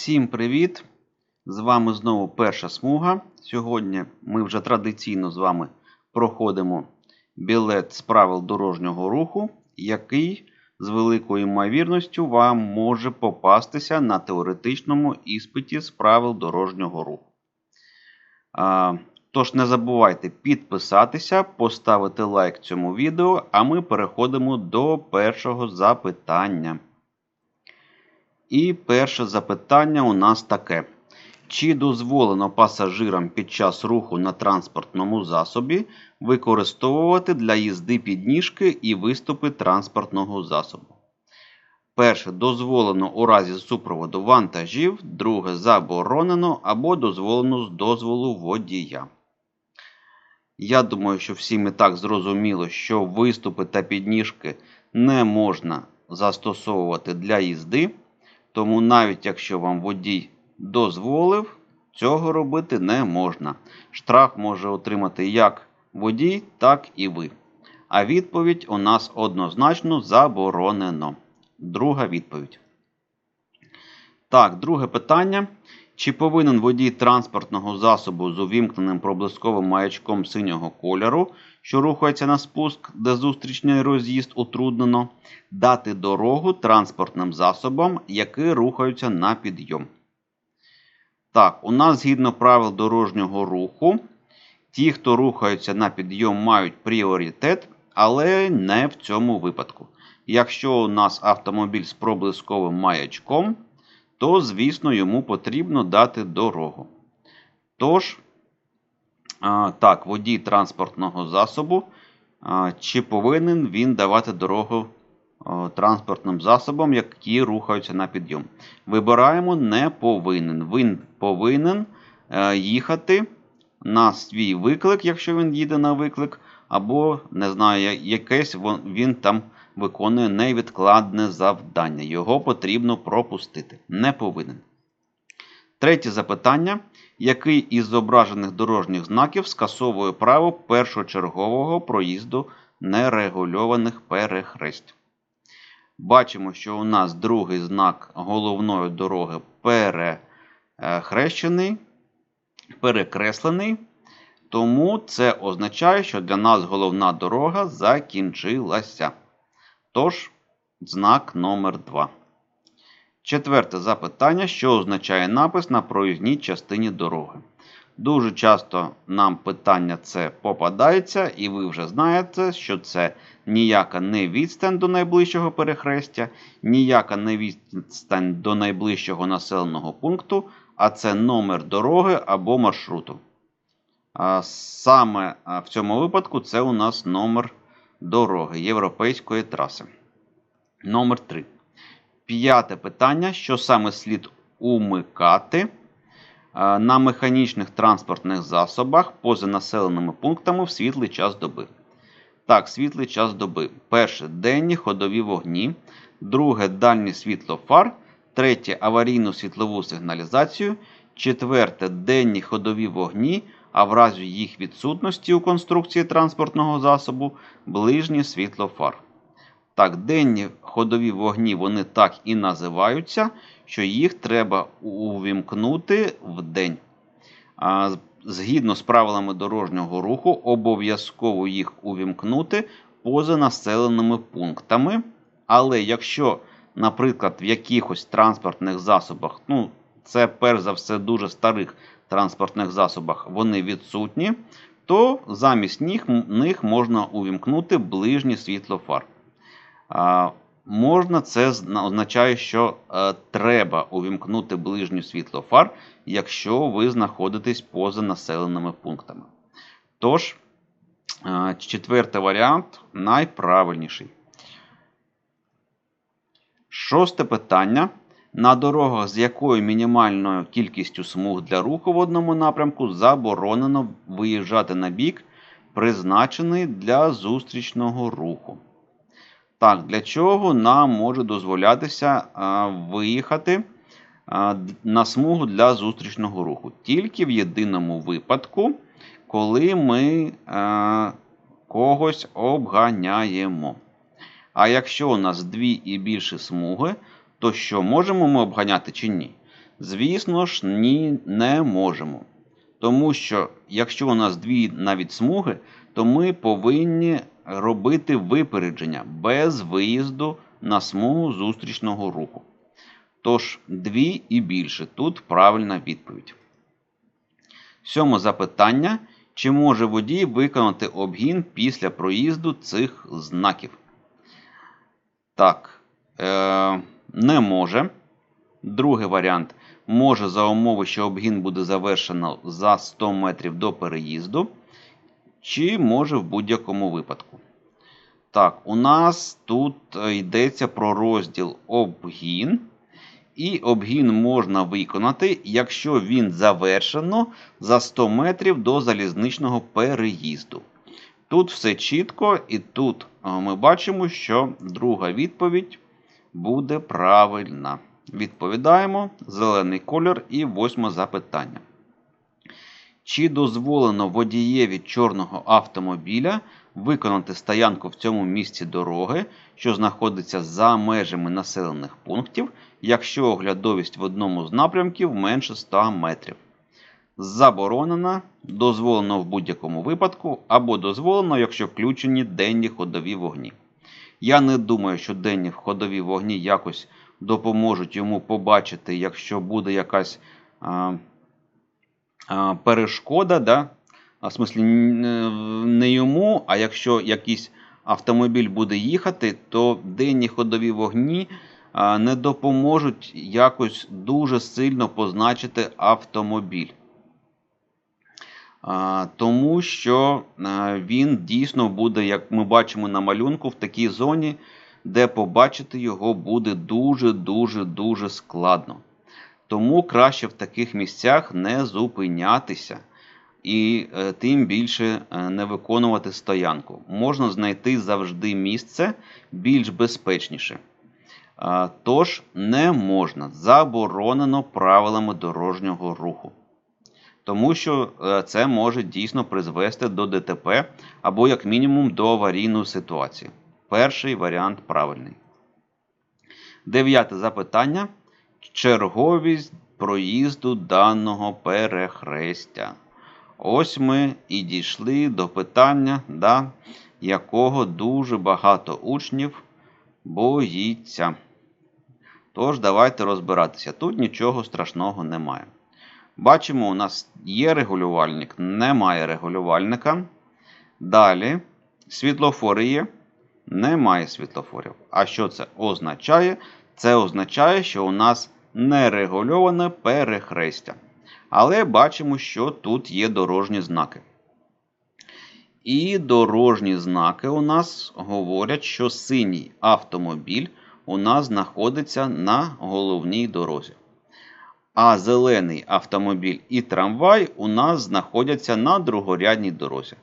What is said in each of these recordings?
Всім привіт! З вами знову перша смуга. Сьогодні ми вже традиційно з вами проходимо білет з правил дорожнього руху, який з великою ймовірністю вам може попастися на теоретичному іспиті з правил дорожнього руху. Тож не забувайте підписатися, поставити лайк цьому відео, а ми переходимо до першого запитання. І перше запитання у нас таке. Чи дозволено пасажирам під час руху на транспортному засобі використовувати для їзди підніжки і виступи транспортного засобу? Перше дозволено у разі супроводу вантажів, друге заборонено або дозволено з дозволу водія. Я думаю, що всім і так зрозуміло, що виступи та підніжки не можна застосовувати для їзди. Тому навіть якщо вам водій дозволив, цього робити не можна. Штраф може отримати як водій, так і ви. А відповідь у нас однозначно заборонено. Друга відповідь. Так, друге питання. Чи повинен водій транспортного засобу з увімкненим проблисковим маячком синього кольору, що рухається на спуск, де зустрічний роз'їзд утруднено, дати дорогу транспортним засобам, які рухаються на підйом? Так, у нас згідно правил дорожнього руху, ті, хто рухаються на підйом, мають пріоритет, але не в цьому випадку. Якщо у нас автомобіль з проблисковим маячком, то, звісно, йому потрібно дати дорогу. Тож, так, водій транспортного засобу, чи повинен він давати дорогу транспортним засобам, які рухаються на підйом? Вибираємо не повинен. Він повинен е, їхати на свій виклик, якщо він їде на виклик, або, не знаю, якесь він там виконує невідкладне завдання. Його потрібно пропустити. Не повинен. Третє запитання. Який із зображених дорожніх знаків скасовує право першочергового проїзду нерегульованих перехресть? Бачимо, що у нас другий знак головної дороги перехрещений, перекреслений. Тому це означає, що для нас головна дорога закінчилася. Тож, знак номер 2. Четверте запитання, що означає напис на проїзній частині дороги. Дуже часто нам питання це попадається, і ви вже знаєте, що це ніяка не відстань до найближчого перехрестя, ніяка не відстань до найближчого населеного пункту, а це номер дороги або маршруту. Саме в цьому випадку це у нас номер дороги європейської траси. Номер 3. П'яте питання: що саме слід умикати на механічних транспортних засобах поза населеними пунктами в світлий час доби. Так, світлий час доби. Перше денні ходові вогні. Друге дальнє світло фар. Третє аварійну світлову сигналізацію. Четверте денні ходові вогні а в разі їх відсутності у конструкції транспортного засобу ближнє світло фар. Так, денні ходові вогні вони так і називаються, що їх треба увімкнути в день. Згідно з правилами дорожнього руху, обов'язково їх увімкнути поза населеними пунктами. Але якщо, наприклад, в якихось транспортних засобах, ну, це перш за все дуже старих транспортних засобах вони відсутні, то замість них, них можна увімкнути ближнє світло фар. А, Можна, це означає, що е, треба увімкнути ближнє світло фар, якщо ви знаходитесь поза населеними пунктами. Тож, е, четвертий варіант найправильніший. Шосте питання. На дорогах, з якою мінімальною кількістю смуг для руху в одному напрямку, заборонено виїжджати на бік, призначений для зустрічного руху. Так, для чого нам може дозволятися а, виїхати а, на смугу для зустрічного руху? Тільки в єдиному випадку, коли ми а, когось обганяємо. А якщо у нас дві і більше смуги, то що можемо ми обганяти чи ні? Звісно ж, ні, не можемо. Тому що, якщо у нас дві навіть смуги, то ми повинні робити випередження без виїзду на смугу зустрічного руху. Тож, дві і більше. Тут правильна відповідь. Сьоме запитання. Чи може водій виконати обгін після проїзду цих знаків? Так, е, не може. Другий варіант може за умови, що обгін буде завершено за 100 метрів до переїзду, чи може в будь-якому випадку. Так, у нас тут е, йдеться про розділ обгін. І обгін можна виконати, якщо він завершено за 100 метрів до залізничного переїзду. Тут все чітко, і тут е, ми бачимо, що друга відповідь буде правильна. Відповідаємо зелений колір і восьме запитання. Чи дозволено водієві чорного автомобіля виконати стоянку в цьому місці дороги, що знаходиться за межами населених пунктів, якщо оглядовість в одному з напрямків менше 100 метрів? Заборонено, дозволено в будь-якому випадку, або дозволено, якщо включені денні ходові вогні. Я не думаю, що денні ходові вогні якось допоможуть йому побачити, якщо буде якась а, а, перешкода. да? А, в смислі, не йому, а якщо якийсь автомобіль буде їхати, то денні ходові вогні не допоможуть якось дуже сильно позначити автомобіль. Тому що він дійсно буде, як ми бачимо на малюнку, в такій зоні, де побачити його буде дуже-дуже дуже складно. Тому краще в таких місцях не зупинятися і е, тим більше е, не виконувати стоянку. Можна знайти завжди місце більш безпечніше. Тож не можна заборонено правилами дорожнього руху. Тому що е, це може дійсно призвести до ДТП або, як мінімум, до аварійної ситуації. Перший варіант правильний. Дев'яте запитання. Черговість проїзду даного перехрестя. Ось ми і дійшли до питання, да, якого дуже багато учнів боїться. Тож, давайте розбиратися. Тут нічого страшного немає. Бачимо, у нас є регулювальник, немає регулювальника. Далі світлофори є, немає світлофорів. А що це означає? Це означає, що у нас нерегульоване перехрестя. Але бачимо, що тут є дорожні знаки. І дорожні знаки у нас говорять, що синій автомобіль у нас знаходиться на головній дорозі. А зелений автомобіль і трамвай у нас знаходяться на другорядній дорозі.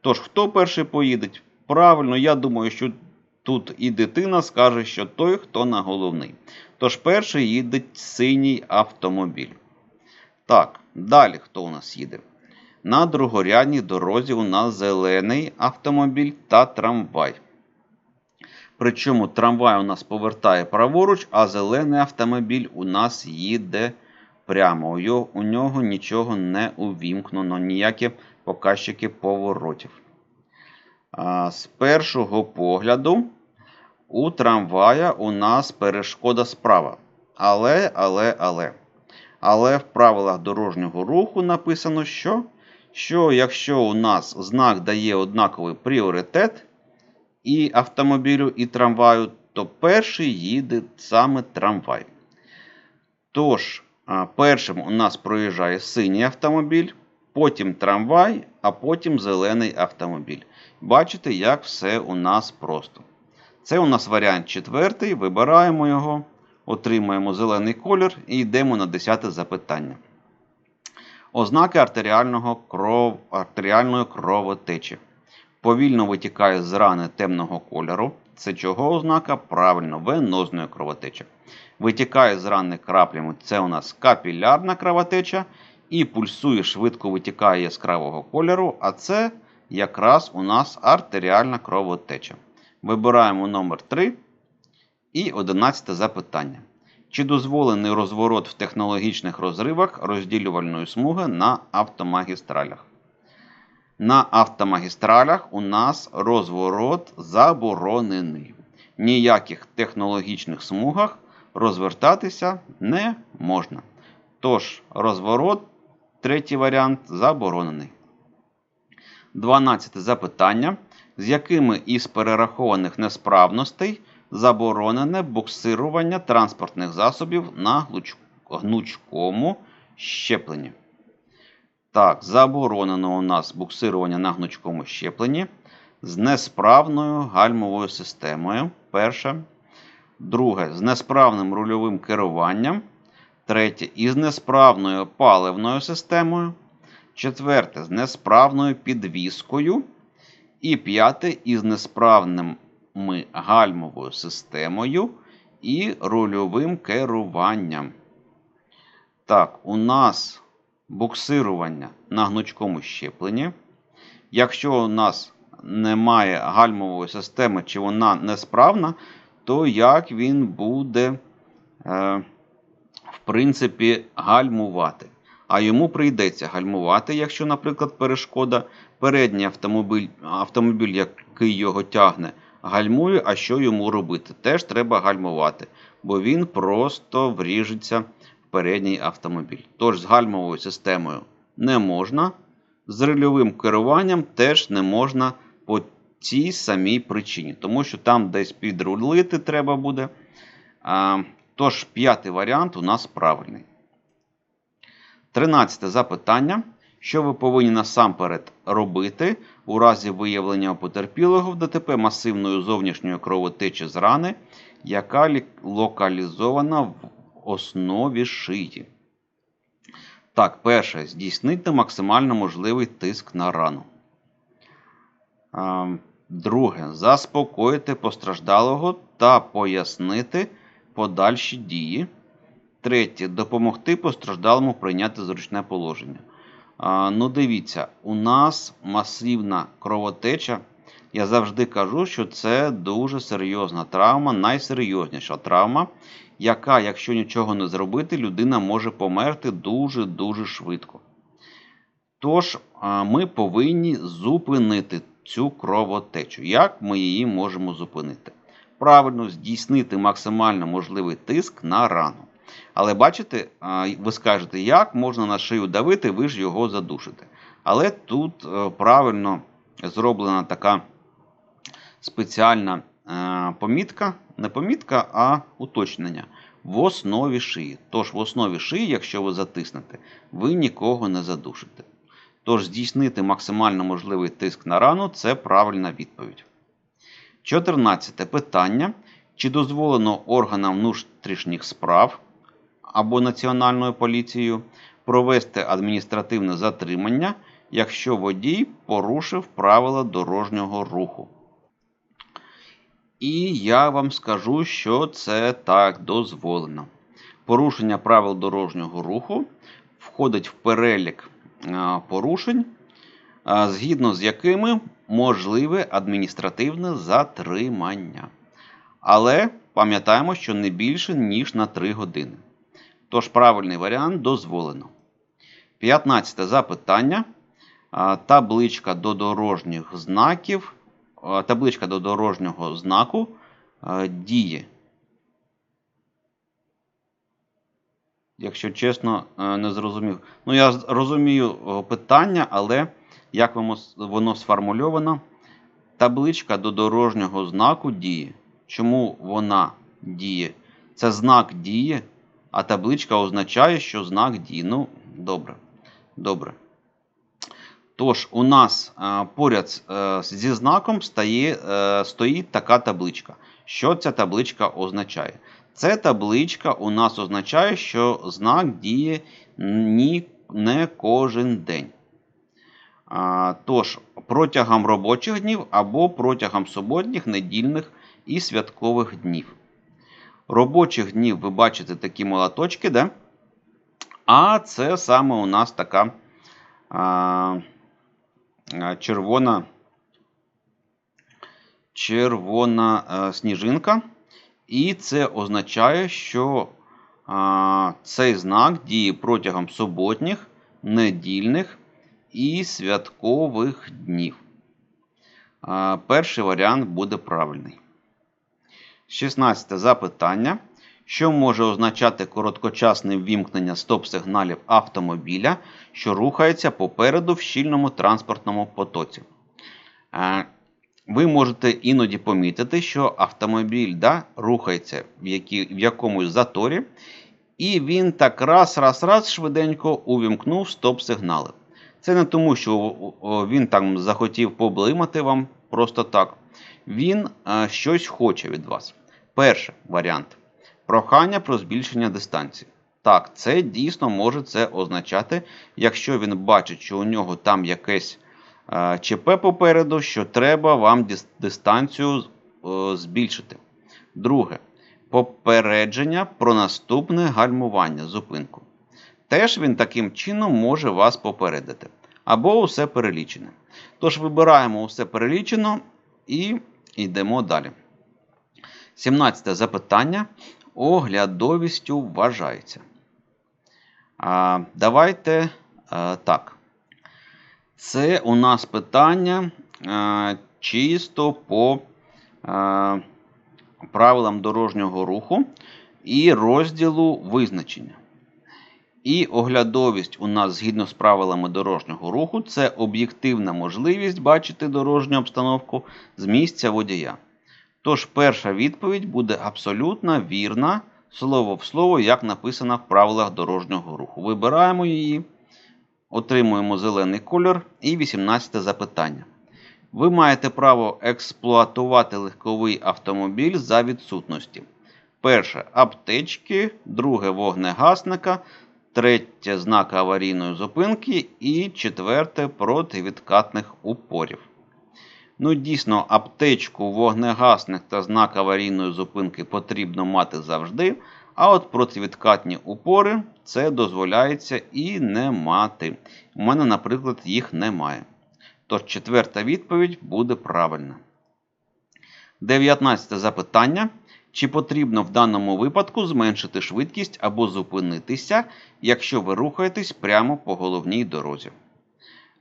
Тож, хто перший поїде? Правильно, я думаю, що тут і дитина скаже, що той, хто на головний. Тож перший їде синій автомобіль. Так, далі хто у нас їде? На другорядній дорозі у нас зелений автомобіль та трамвай. Причому трамвай у нас повертає праворуч, а зелений автомобіль у нас їде прямо. У нього нічого не увімкнено, ніякі показчики поворотів. З першого погляду, у трамвая у нас перешкода справа. Але, але, але. Але в правилах дорожнього руху написано, що що якщо у нас знак дає однаковий пріоритет і автомобілю, і трамваю, то перший їде саме трамвай. Тож, першим у нас проїжджає синій автомобіль, потім трамвай, а потім зелений автомобіль. Бачите, як все у нас просто. Це у нас варіант четвертий. Вибираємо його, отримуємо зелений колір і йдемо на 10 запитання. Ознаки артеріального кров... артеріальної кровотечі. Повільно витікає з рани темного кольору. Це чого ознака? Правильно, венозної кровотечі. Витікає з рани краплями. Це у нас капілярна кровотеча. І пульсує, швидко витікає яскравого кольору. А це якраз у нас артеріальна кровотеча. Вибираємо номер 3 і 11 запитання. Чи дозволений розворот в технологічних розривах розділювальної смуги на автомагістралях? На автомагістралях у нас розворот заборонений. Ніяких технологічних смугах розвертатися не можна. Тож, розворот, третій варіант заборонений. 12 запитання. З якими із перерахованих несправностей заборонене буксирування транспортних засобів на гнучкому щепленні? Так, заборонено у нас буксирування на гнучкому щепленні з несправною гальмовою системою. Перше. Друге, з несправним рульовим керуванням. Третє, із несправною паливною системою. Четверте, з несправною підвіскою. І п'яте, із несправними гальмовою системою і рульовим керуванням. Так, у нас буксирування на гнучкому щепленні. Якщо у нас немає гальмової системи, чи вона несправна, то як він буде, е, в принципі, гальмувати? А йому прийдеться гальмувати, якщо, наприклад, перешкода, передній автомобіль, автомобіль, який його тягне, гальмує, а що йому робити? Теж треба гальмувати, бо він просто вріжеться передній автомобіль. Тож з гальмовою системою не можна, з рульовим керуванням теж не можна по цій самій причині, тому що там десь підрулити треба буде. А, Тож, п'ятий варіант у нас правильний. Тринадцяте запитання. Що ви повинні насамперед робити у разі виявлення потерпілого в ДТП масивної зовнішньої кровотечі з рани, яка лі- локалізована в основі шиї? Так, перше. Здійснити максимально можливий тиск на рану. Друге. Заспокоїти постраждалого та пояснити подальші дії. Третє. Допомогти постраждалому прийняти зручне положення. Ну, дивіться, у нас масивна кровотеча. Я завжди кажу, що це дуже серйозна травма, найсерйозніша травма, яка, якщо нічого не зробити, людина може померти дуже-дуже швидко. Тож, ми повинні зупинити цю кровотечу. Як ми її можемо зупинити? Правильно здійснити максимально можливий тиск на рану. Але бачите, ви скажете, як можна на шию давити, ви ж його задушите. Але тут е, правильно зроблена така спеціальна е, помітка, не помітка, а уточнення. В основі шиї. Тож в основі шиї, якщо ви затиснете, ви нікого не задушите. Тож здійснити максимально можливий тиск на рану це правильна відповідь. 14 питання. Чи дозволено органам внутрішніх справ або Національною поліцією провести адміністративне затримання, якщо водій порушив правила дорожнього руху? І я вам скажу, що це так дозволено. Порушення правил дорожнього руху входить в перелік порушень, згідно з якими можливе адміністративне затримання. Але пам'ятаємо, що не більше, ніж на 3 години. Тож правильний варіант дозволено. 15 запитання. Табличка до дорожніх знаків. А, Табличка до дорожнього знаку а, діє. Якщо чесно, е, не зрозумів. Ну, я розумію питання, але як воно сформульовано? Табличка до дорожнього знаку діє. Чому вона діє? Це знак діє, а табличка означає, що знак діє. Ну, добре. Добре. Тож, у нас е, поряд е, зі знаком стає, е, стоїть така табличка. Що ця табличка означає? Ця табличка у нас означає, що знак діє ні, не кожен день. Тож, протягом робочих днів або протягом суботніх, недільних і святкових днів. Робочих днів ви бачите такі молоточки, да? а це саме у нас така червона, червона сніжинка. І це означає, що цей знак діє протягом суботніх, недільних і святкових днів. Перший варіант буде правильний. 16 запитання. Що може означати короткочасне ввімкнення стоп-сигналів автомобіля, що рухається попереду в щільному транспортному потоці? Е, Ви можете іноді помітити, що автомобіль да, рухається в, які, в якомусь заторі, і він так раз, раз, раз швиденько увімкнув стоп-сигнали. Це не тому, що він там захотів поблимати вам просто так. Він е, щось хоче від вас. Перший варіант. Прохання про збільшення дистанції. Так, це дійсно може це означати, якщо він бачить, що у нього там якесь е, ЧП попереду, що треба вам дистанцію е, збільшити. Друге. Попередження про наступне гальмування, зупинку. Теж він таким чином може вас попередити. Або усе перелічене. Тож вибираємо усе перелічено і йдемо далі. 17 запитання. Оглядовістю вважається. А, давайте а, так. Це у нас питання а, чисто по а, правилам дорожнього руху і розділу визначення. І оглядовість у нас згідно з правилами дорожнього руху це об'єктивна можливість бачити дорожню обстановку з місця водія. Тож перша відповідь буде абсолютно вірна, слово в слово, як написано в правилах дорожнього руху. Вибираємо її, отримуємо зелений кольор і 18 запитання. Ви маєте право експлуатувати легковий автомобіль за відсутності. Перше аптечки, друге вогнегасника, третє знак аварійної зупинки і четверте противідкатних упорів. Ну, дійсно, аптечку, вогнегасник та знак аварійної зупинки потрібно мати завжди. А от противідкатні упори це дозволяється і не мати. У мене, наприклад, їх немає. Тож четверта відповідь буде правильна. 19 запитання. Чи потрібно в даному випадку зменшити швидкість або зупинитися, якщо ви рухаєтесь прямо по головній дорозі?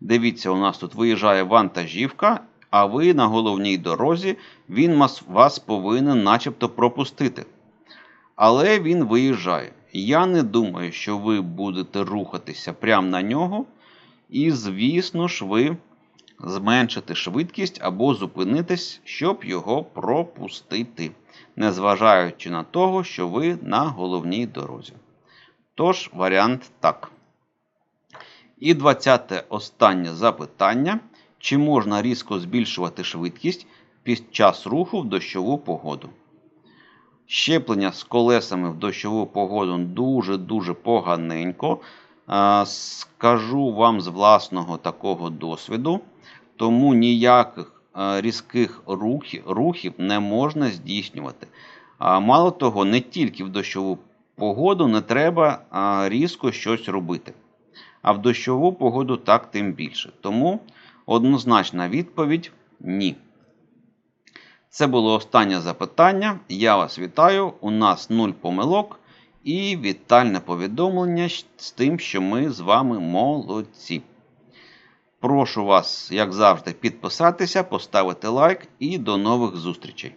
Дивіться, у нас тут виїжджає вантажівка, а ви на головній дорозі, він вас- повинен начебто пропустити. Але він виїжджає. Я не думаю, що ви будете рухатися прямо на нього. І, звісно ж, ви зменшите швидкість або зупинитесь, щоб його пропустити, незважаючи на того, що ви на головній дорозі. Тож, варіант так. І 20 останнє запитання. Чи можна різко збільшувати швидкість під час руху в дощову погоду? Щеплення з колесами в дощову погоду дуже-дуже поганенько. Скажу вам з власного такого досвіду, тому ніяких різких рухів не можна здійснювати. Мало того, не тільки в дощову погоду не треба різко щось робити. А в дощову погоду так тим більше. Тому однозначна відповідь ні. Це було останнє запитання. Я вас вітаю. У нас 0 помилок і вітальне повідомлення з тим, що ми з вами молодці. Прошу вас, як завжди, підписатися, поставити лайк і до нових зустрічей.